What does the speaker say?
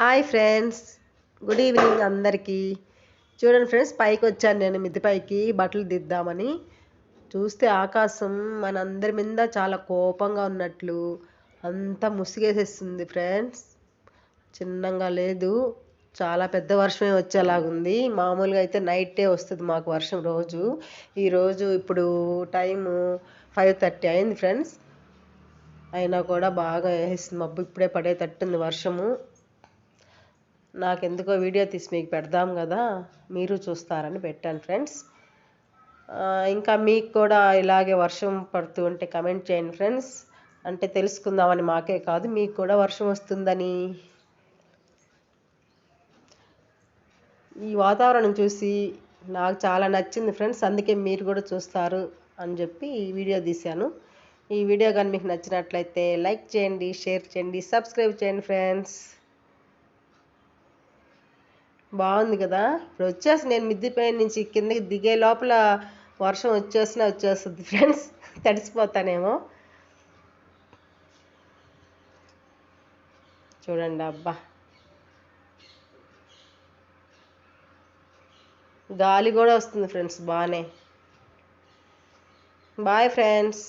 Hi friends. Good evening అందరికీ. చూడండి friends పైకి వచ్చాను నేను మిద్ది పైకి బట్టలు దిద్దామని. చూస్తే ఆకాశం మనందరి మీద చాలా కోపంగా ఉన్నట్లు అంతా ముసిగేసేస్తుంది ఫ్రెండ్స్. చిన్నంగా లేదు చాలా పెద్ద వర్షమే వచ్చేలాగుంది. మామూలుగా అయితే నైటే వస్తుంది మాకు వర్షం రోజు. ఈరోజు ఇప్పుడు టైము ఫైవ్ థర్టీ అయింది ఫ్రెండ్స్. అయినా కూడా బాగా వేసేసింది మబ్బు ఇప్పుడే పడేటట్టుంది వర్షము. నాకెందుకో వీడియో తీసి మీకు పెడదాం కదా మీరు చూస్తారని పెట్టాను ఫ్రెండ్స్. ఇంకా మీకు కూడా ఇలాగే వర్షం పడుతూ ఉంటే కమెంట్ చేయండి ఫ్రెండ్స్. అంటే తెలుసుకుందామని మాకే కాదు మీకు కూడా వర్షం వస్తుందని. ఈ వాతావరణం చూసి నాకు చాలా నచ్చింది ఫ్రెండ్స్ అందుకే మీరు కూడా చూస్తారు అని చెప్పి ఈ వీడియో తీశాను. ఈ వీడియో కానీ మీకు నచ్చినట్లయితే లైక్ చేయండి షేర్ చేయండి సబ్స్క్రైబ్ చేయండి ఫ్రెండ్స్. బాగుంది కదా. ఇప్పుడు వచ్చేసి నేను మిద్దిపై నుంచి కిందకి దిగే లోపల వర్షం వచ్చేసినా వచ్చేస్తుంది ఫ్రెండ్స్. తడిసిపోతానేమో. చూడండి అబ్బా. గాలి కూడా వస్తుంది ఫ్రెండ్స్ బాగానే బాయ్ ఫ్రెండ్స్.